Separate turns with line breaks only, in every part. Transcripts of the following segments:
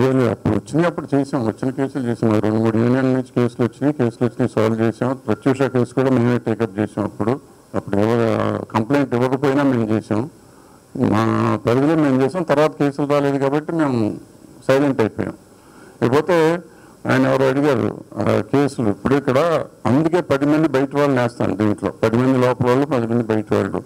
లేదు అప్పుడు వచ్చినాయి అప్పుడు చేసాం. వచ్చిన కేసులు చేసాం. రెండు మూడు యూనియన్ నుంచి కేసులు వచ్చినాయి. కేసులు వచ్చినాయి సాల్వ్ చేసాం. ప్రత్యూష కేసు కూడా మేమే టేకప్ చేసాం అప్పుడు. అప్పుడు ఎవరు కంప్లైంట్ ఇవ్వకపోయినా మేము చేసాం. మా పరిధిలో మేము చేసాం. తర్వాత కేసులు రాలేదు కాబట్టి మేము సైలెంట్ అయిపోయాం. ఇకపోతే ఆయన ఎవరు అడిగారు ఆ కేసులు ఇప్పుడు ఇక్కడ అందుకే పది మంది బయట వాళ్ళని వేస్తాను దీంట్లో. పది మంది లోపల వాళ్ళు పది మంది బయట వాళ్ళు.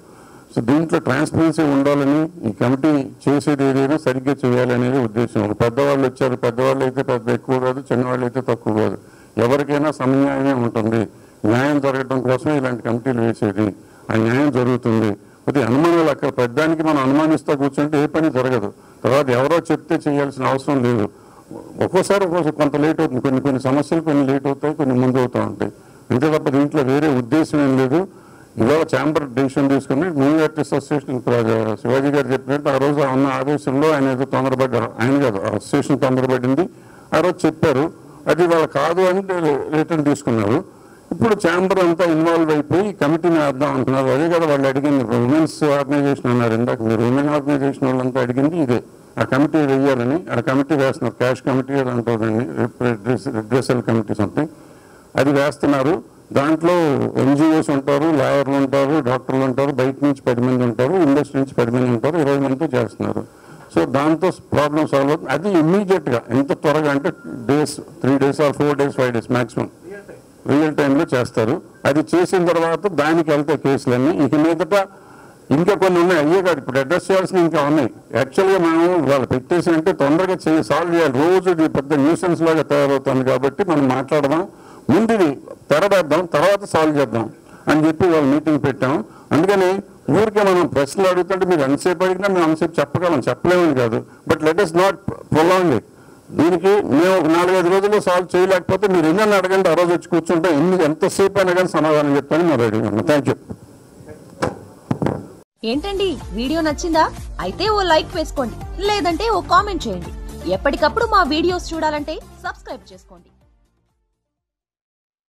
సో దీంట్లో ట్రాన్స్పరెన్సీ ఉండాలని ఈ కమిటీ చేసేది ఏదైనా సరిగ్గా చేయాలనేది ఉద్దేశం. ఒక పెద్దవాళ్ళు వచ్చారు పెద్దవాళ్ళు అయితే పెద్ద ఎక్కువ కాదు చిన్నవాళ్ళు అయితే తక్కువ కాదు. ఎవరికైనా సమన్యాయమే ఉంటుంది. న్యాయం జరగడం కోసమే ఇలాంటి కమిటీలు వేసేది. ఆ న్యాయం జరుగుతుంది. అది అనుమానాలు అక్కడ పెద్దానికి మనం అనుమానిస్తూ కూర్చుంటే ఏ పని జరగదు. తర్వాత ఎవరో చెప్తే చేయాల్సిన అవసరం లేదు. ఒక్కోసారి ఒక్కోసారి కొంత లేట్ అవుతుంది. కొన్ని కొన్ని సమస్యలు కొన్ని లేట్ అవుతాయి కొన్ని ముందు అవుతూ ఉంటాయి. అంతే తప్ప దీంట్లో వేరే ఉద్దేశం ఏం లేదు. ఇవాళ ఛాంబర్ డెసిషన్ తీసుకుని new artist association Shivaji garu చెప్పినట్టు ఆ రోజు ఉన్న ఆదేశంలో ఆయన ఏదో తొందరపడ్డారు. ఆయన కాదు అసోసియేషన్ తొందరపడింది. ఆ రోజు చెప్పారు అది వాళ్ళు కాదు అని రిటర్న్ తీసుకున్నారు. ఇప్పుడు ఛాంబర్ అంతా ఇన్వాల్వ్ అయిపోయి కమిటీని వేద్దాం అంటున్నారు. అదే కదా వాళ్ళు అడిగింది ఉమెన్స్ ఆర్గనైజేషన్ అన్నారు. ఇందాక మీరు ఉమెన్ ఆర్గనైజేషన్ వాళ్ళంతా అడిగింది ఇదే. ఆ కమిటీ వేయాలని ఆ కమిటీ వేస్తున్నారు. క్యాష్ కమిటీ అంటారు అంటారండి కమిటీస్ కమిటీ సంథింగ్ అది వేస్తున్నారు. దాంట్లో ఎన్జిఓస్ ఉంటారు లాయర్లు ఉంటారు డాక్టర్లు ఉంటారు బయట నుంచి పది మంది ఉంటారు ఇండస్ట్రీ నుంచి పది మంది ఉంటారు ఇరవై మందితో చేస్తున్నారు. సో దాంతో ప్రాబ్లం సాల్వ్ అవుతుంది. అది ఇమ్మీడియట్గా ఎంత త్వరగా అంటే days three days or four days five days maximum real టైంలో చేస్తారు. అది చేసిన తర్వాత దానికి వెళ్తాయి కేసులన్నీ. ఇక మీదట ఇంకా కొన్ని ఉన్నాయి. అయ్యే కాదు ఇప్పుడు అడ్రస్ చేయాల్సిన ఇంకా ఉన్నాయి. యాక్చువల్గా మనం వాళ్ళు పెట్టేసి అంటే తొందరగా చేయి సాల్వ్ చేయాలి. రోజు పెద్ద న్యూసెన్స్ లాగా తయారవుతుంది కాబట్టి మనం మాట్లాడదాం. ముందుది ఇది తర్వాత సాల్వ్ చేద్దాం అని చెప్పి వాళ్ళు మీటింగ్ పెట్టాం. అందుకని ఊరికే మనం ప్రశ్నలు అడుగుతుంటే మీరు ఎంతసేపు అడిగినా మేము అంతసేపు చెప్పగలం చెప్పలేమని కాదు. But let us not prolong it దీనికి మేము ఒక నాలుగైదు రోజుల్లో సాల్వ్ చేయలేకపోతే మీరు ఎన్ని అడగండి ఆ రోజు వచ్చి కూర్చుంటే ఎన్ని ఎంతసేపు అయినా కానీ సమాధానం చెప్తాను మేము రెడీ ఉన్నాం థ్యాంక్ యూ
ఏంటండి? వీడియో నచ్చిందా? అయితే ఓ లైక్ వేసుకోండి లేదంటే ఓ కామెంట్ చేయండి. ఎప్పటికప్పుడు మా వీడియోస్ చూడాలంటే సబ్స్క్రైబ్ చేసుకోండి.